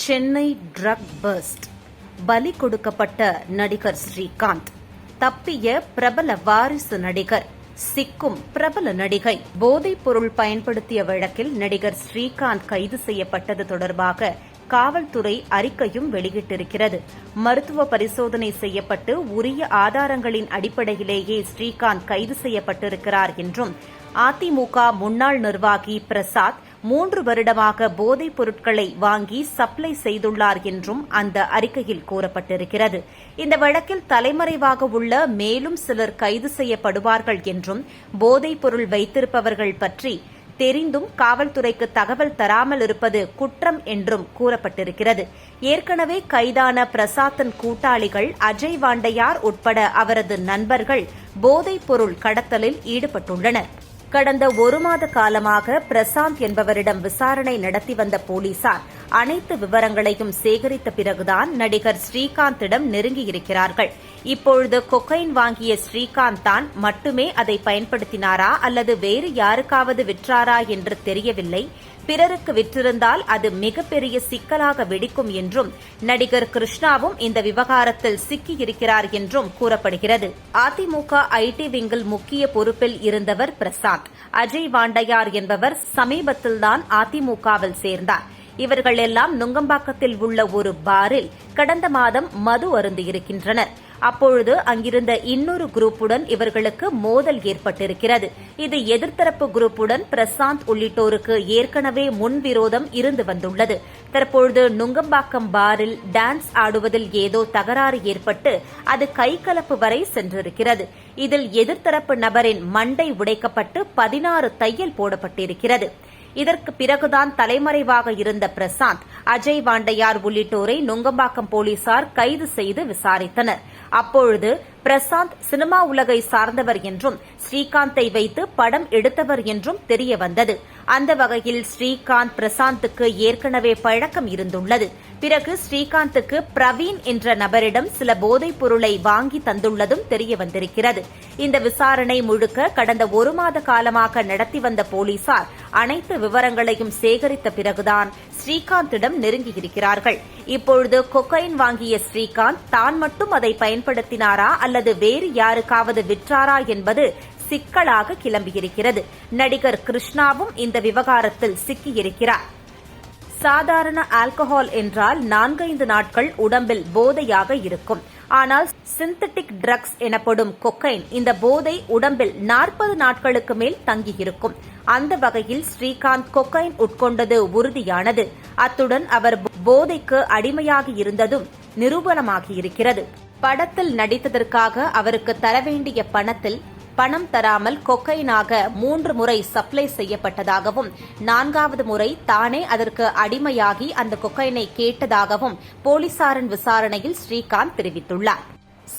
Chennai drug first பலி கொடுக்கப்பட்ட நடிகர் ஸ்ரீகாந்த். தப்பிய பிரபல வாரிசு நடிகர் சிக்கும் பிரபல நடிகை போதைப் பொருள் பயன்படுத்திய வழக்கில் நடிகர் ஸ்ரீகாந்த் கைது செய்யப்பட்டது தொடர்பாக காவல்துறை அறிக்கையும் வெளியிட்டிருக்கிறது. மருத்துவ பரிசோதனை செய்யப்பட்டு உரிய ஆதாரங்களின் அடிப்படையிலேயே ஸ்ரீகாந்த் கைது செய்யப்பட்டிருக்கிறார் என்றும் அதிமுக முன்னாள் நிர்வாகி பிரசாத் மூன்று வருடமாக போதைப் பொருட்களை வாங்கி சப்ளை செய்துள்ளார் என்றும் அந்த அறிக்கையில் கூறப்பட்டிருக்கிறது. இந்த வழக்கில் தலைமறைவாக உள்ள மேலும் சிலர் கைது செய்யப்படுவார்கள் என்றும் போதைப் பொருள் வைத்திருப்பவர்கள் பற்றி தெரிந்தும் காவல்துறைக்கு தகவல் தராமல் இருப்பது குற்றம் என்றும் கூறப்பட்டிருக்கிறது. ஏற்கனவே கைதான பிரசாத்தன் கூட்டாளிகள் அஜய் வாண்டையார் உட்பட அவரது நண்பர்கள் போதைப் பொருள் கடத்தலில் ஈடுபட்டுள்ளனர். கடந்த ஒரு மாத காலமாக பிரசாந்த் என்பவரிடம் விசாரணை நடத்தி வந்த போலீசார் அனைத்து விவரங்களையும் சேகரித்த பிறகுதான் நடிகர் ஸ்ரீகாந்திடம் நெருங்கியிருக்கிறார்கள். இப்பொழுது கொக்கைன் வாங்கிய ஸ்ரீகாந்த் தான் மட்டுமே அதை பயன்படுத்தினாரா அல்லது வேறு யாருக்காவது விற்றாரா என்று தெரியவில்லை. பிறருக்கு விற்றிருந்தால் அது மிகப்பெரிய சிக்கலாக வெடிக்கும் என்றும் நடிகர் கிருஷ்ணாவும் இந்த விவகாரத்தில் சிக்கியிருக்கிறார் என்றும் கூறப்படுகிறது. அதிமுக ஐடி விங்கில் முக்கிய பொறுப்பில் இருந்தவர் பிரசாந்த். அஜய் வாண்டையார் என்பவர் சமீபத்தில்தான் அதிமுகவில் சேர்ந்தார். இவர்கள் எல்லாம் நுங்கம்பாக்கத்தில் உள்ள ஒரு பாரில் கடந்த மாதம் மது அருந்தியிருக்கின்றனர் அப்பொழுது அங்கிருந்த இன்னொரு குரூப்புடன் இவர்களுக்கு மோதல் ஏற்பட்டிருக்கிறது. இது எதிர்த்தரப்பு குரூப்புடன் பிரசாந்த் உள்ளிட்டோருக்கு ஏற்கனவே முன்விரோதம் இருந்து வந்துள்ளது. தற்பொழுது நுங்கம்பாக்கம் பாரில் டான்ஸ் ஆடுவதில் ஏதோ தகராறு ஏற்பட்டு அது கைகலப்பு வரை சென்றிருக்கிறது. இதில் எதிர்த்தரப்பு நபரின் மண்டை உடைக்கப்பட்டு பதினாறு தையல் போடப்பட்டிருக்கிறது. இதற்கு பிறகுதான் தலைமறைவாக இருந்த பிரசாந்த் அஜய் வாண்டையார் உள்ளிட்டோரை நுங்கம்பாக்கம் போலீசார் கைது செய்து விசாரித்தனர். அப்பொழுது பிரசாந்த் சினிமா உலகை சார்ந்தவர் என்றும் ஸ்ரீகாந்தை வைத்து படம் எடுத்தவர் என்றும் தெரியவந்தது. அந்த வகையில் ஸ்ரீகாந்த் பிரசாந்துக்கு ஏற்கனவே பழக்கம் இருந்துள்ளது. பிறகு ஸ்ரீகாந்துக்கு பிரவீன் என்ற நபரிடம் சில போதைப் பொருளை வாங்கி தந்துள்ளதும் தெரிய வந்திருக்கிறது. இந்த விசாரணை முழுக்க கடந்த ஒரு மாத காலமாக நடத்தி வந்த போலீசார் அனைத்து விவரங்களையும் சேகரித்த பிறகுதான் ஸ்ரீகாந்திடம் நெருங்கியிருக்கிறார்கள். இப்பொழுது கொக்கைன் வாங்கிய ஸ்ரீகாந்த் தான் மட்டும் அதை பயன்படுத்தினாரா அல்லது வேறு யாருக்காவது விற்றாரா என்பது சிக்கலாக கிளம்பியிருக்கிறது. நடிகர் கிருஷ்ணாவும் இந்த விவகாரத்தில் சிக்கியிருக்கிறார். சாதாரண ஆல்கஹால் என்றால் நான்கைந்து நாட்கள் உடம்பில் போதையாக இருக்கும். ஆனால் சிந்தட்டிக் ட்ரக்ஸ் எனப்படும் கொக்கைன் இந்த போதை உடம்பில் நாற்பது நாட்களுக்கு மேல் தங்கியிருக்கும். அந்த வகையில் ஸ்ரீகாந்த் கொக்கைன் உட்கொண்டது உறுதியானது. அத்துடன் அவர் போதைக்கு அடிமையாகி இருந்ததும் நிரூபணமாகியிருக்கிறது. படத்தில் நடித்ததற்காக அவருக்கு தர வேண்டிய பணத்தில் பணம் தராமல் கொக்கைனாக மூன்று முறை சப்ளை செய்யப்பட்டதாகவும் நான்காவது முறை தானே அதற்கு அடிமையாகி அந்த கொக்கைனை கேட்டதாகவும் போலீசாரின் விசாரணையில் ஸ்ரீகாந்த் தெரிவித்துள்ளார்.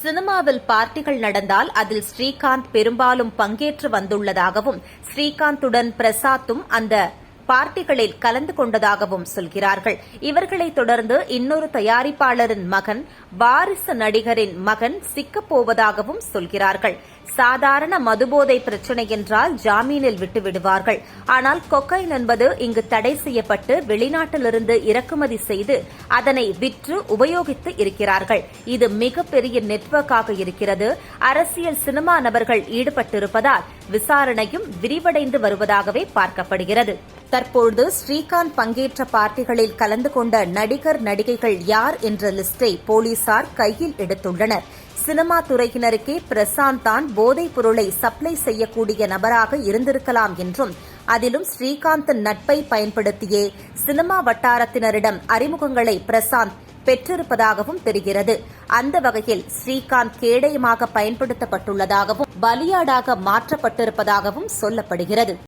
சினிமாவில் பார்ட்டிகள் நடந்தால் அதில் ஸ்ரீகாந்த் பெரும்பாலும் பங்கேற்று வந்துள்ளதாகவும் ஸ்ரீகாந்துடன் பிரசாத்தும் அந்த பார்ட்டிகளில் கலந்து கொண்டதாகவும் சொல்கிறார்கள். இவர்களைத் தொடர்ந்து இன்னொரு தயாரிப்பாளரின் மகன் வாரிசு நடிகரின் மகன் சிக்கப்போவதாகவும் சொல்கிறார்கள். சாதாரண மதுபோதை பிரச்சினை என்றால் ஜாமீனில் விட்டு விடுவார்கள். ஆனால் கொக்கைன் என்பது இங்கு தடை செய்யப்பட்டு வெளிநாட்டிலிருந்து இறக்குமதி செய்து அதனை விற்று உபயோகித்து இருக்கிறார்கள். இது மிகப்பெரிய நெட்வொர்க்காக இருக்கிறது. அரசியல் சினிமா நபர்கள் ஈடுபட்டிருப்பதால் விசாரணையும் விரிவடைந்து வருவதாகவே பார்க்கப்படுகிறது. தற்பொழுது ஸ்ரீகாந்த் பங்கேற்ற பார்ட்டிகளில் கலந்து கொண்ட நடிகர் நடிகைகள் யார் என்ற லிஸ்டை போலீசார் கையில் எடுத்துள்ளனர். சினிமா துறையினருக்கே பிரசாந்த் தான் போதைப் பொருளை சப்ளை செய்யக்கூடிய நபராக இருந்திருக்கலாம் என்றும் அதிலும் ஸ்ரீகாந்த் நட்பை பயன்படுத்தியே சினிமா வட்டாரத்தினரிடம் அறிமுகங்களை பிரசாந்த் பெற்றிருப்பதாகவும் தெரிகிறது. அந்த வகையில் ஸ்ரீகாந்த் கேடயமாக பயன்படுத்தப்பட்டுள்ளதாகவும் பலியாடாக மாற்றப்பட்டிருப்பதாகவும் சொல்லப்படுகிறது.